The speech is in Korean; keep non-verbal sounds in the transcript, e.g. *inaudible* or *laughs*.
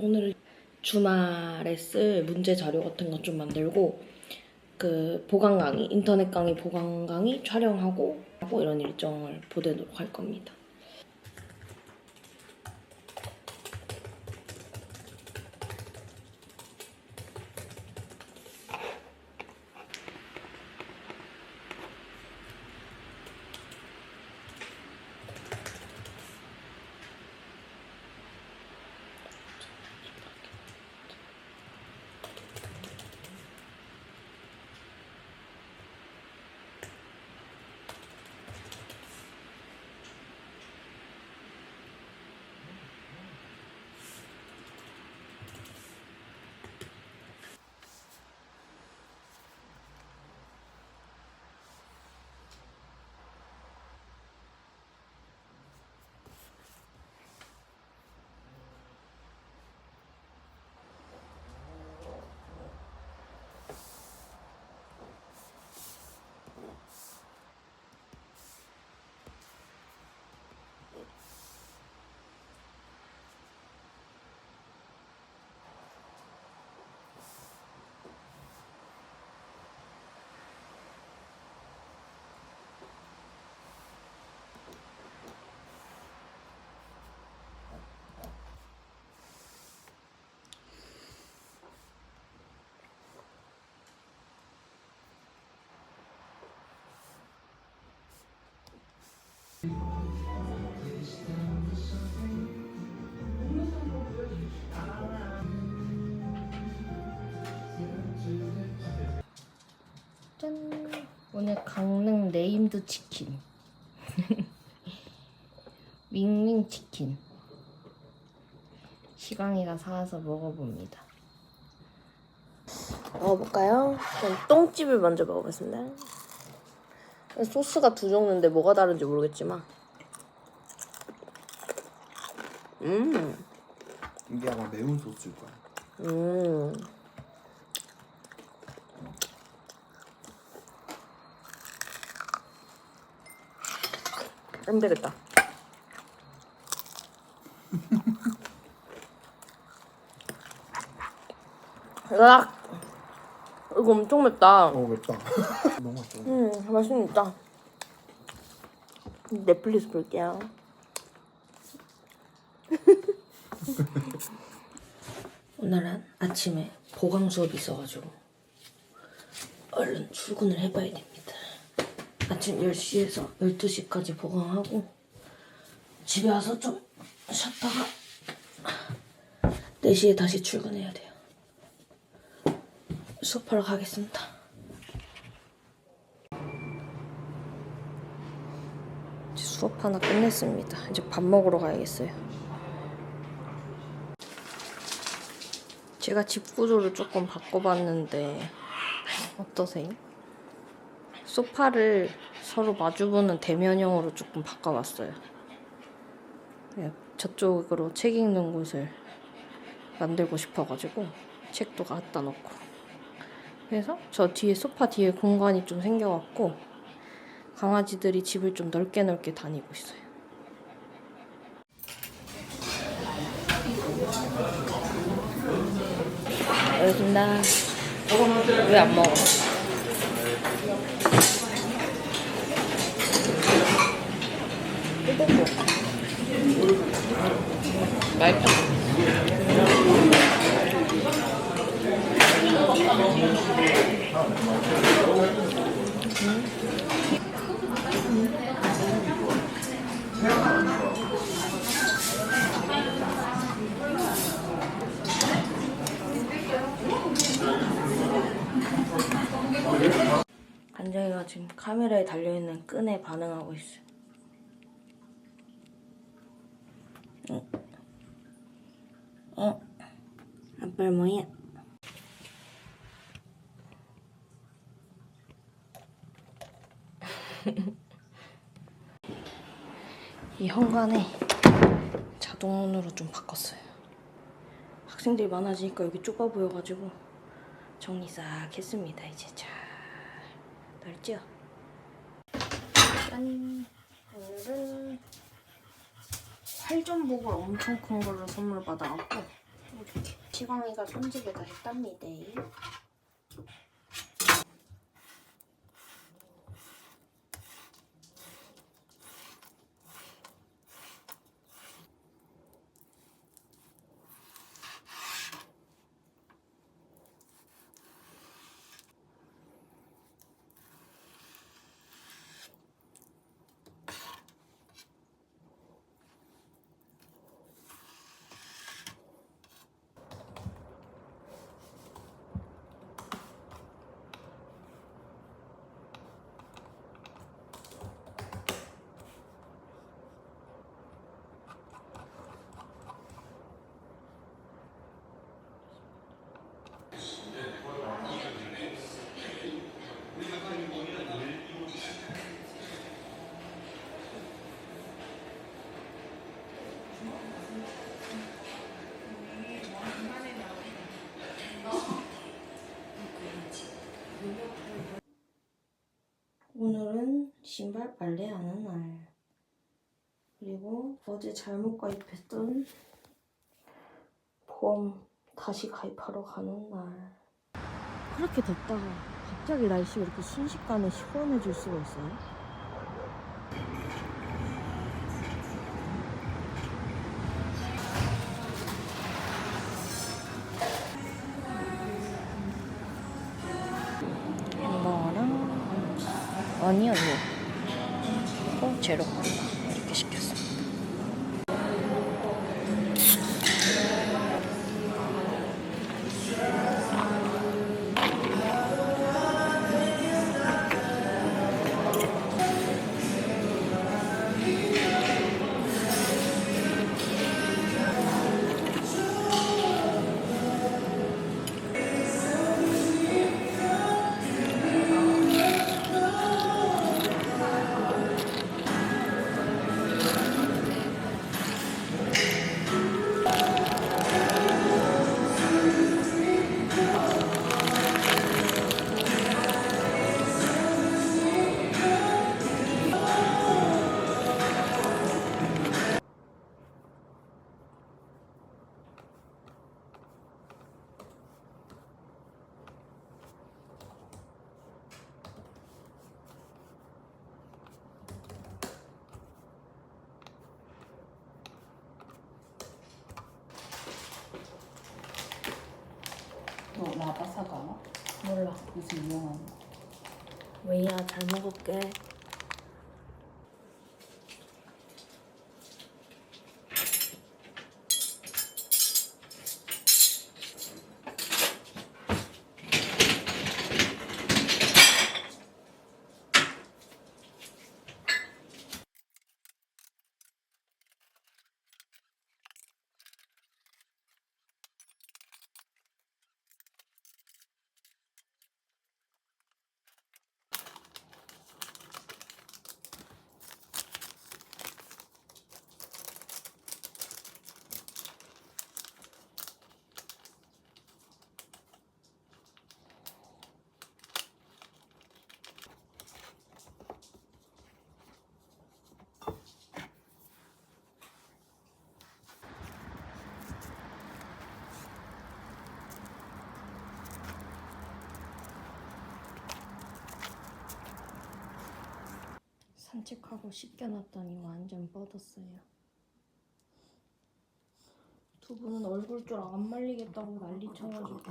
오늘 주말에 쓸 문제 자료 같은 거좀 만들고 그 보강 강의, 인터넷 강의 보강 강의 촬영하고 하고 이런 일정을 보내도록 할 겁니다. 짠! 오늘 강릉 네임드 치킨. *laughs* 윙윙 치킨. 시강이가 사와서 먹어봅니다. 먹어볼까요? 그럼 똥집을 먼저 먹어보겠습니다. 소스가 두 종류인데 뭐가 다른지 모르겠지만. 음, 이게 아마 매운 소스일 거야. 음. 안 되겠다. *laughs* 으악! 이거 엄청 맵다. 어 맵다. *laughs* 너무 맛있어. 음, 맛있다. 넷플릭스 볼게요. 오늘은 아침에 보강 수업이 있어가지고 얼른 출근을 해봐야 됩니다. 아침 10시에서 12시까지 보강하고 집에 와서 좀 쉬었다가 4시에 다시 출근해야 돼요. 수업하러 가겠습니다. 이제 수업 하나 끝냈습니다. 이제 밥 먹으러 가야겠어요. 제가 집 구조를 조금 바꿔봤는데 어떠세요? 소파를 서로 마주보는 대면형으로 조금 바꿔봤어요. 네, 저쪽으로 책 읽는 곳을 만들고 싶어가지고 책도 갖다 놓고 그래서 저 뒤에 소파 뒤에 공간이 좀 생겨갖고 강아지들이 집을 좀 넓게 넓게 다니고 있어요. 알겠습니다. 왜 안 먹어? 뜨겁고. 맛있다. 간장이가 지금 카메라에 달려있는 끈에 반응하고 있어요. 어? 어? 아빠 뭐야? *laughs* 이 현관에 자동문으로 좀 바꿨어요. 학생들이 많아지니까 여기 좁아 보여가지고 정리 싹 했습니다. 이제 잘 넓죠? 짠! 오늘은 활전복을 엄청 큰 걸로 선물 받아갖고 시광이가 손질을 다 했답니다. 오늘은 신발 빨래하는 날. 그리고 어제 잘못 가입했던 보험 다시 가입하러 가는 날. 그렇게 덥다가 갑자기 날씨가 이렇게 순식간에 시원해질 수가 있어요? 콜라 이렇게 시켰습니 다. 몰라. 무슨 유명한 거? 왜야 잘 먹을게. 산책하고 씻겨놨더니 완전 뻗었어요. 두 분은 얼굴 줄 안 말리겠다고 난리 쳐가지고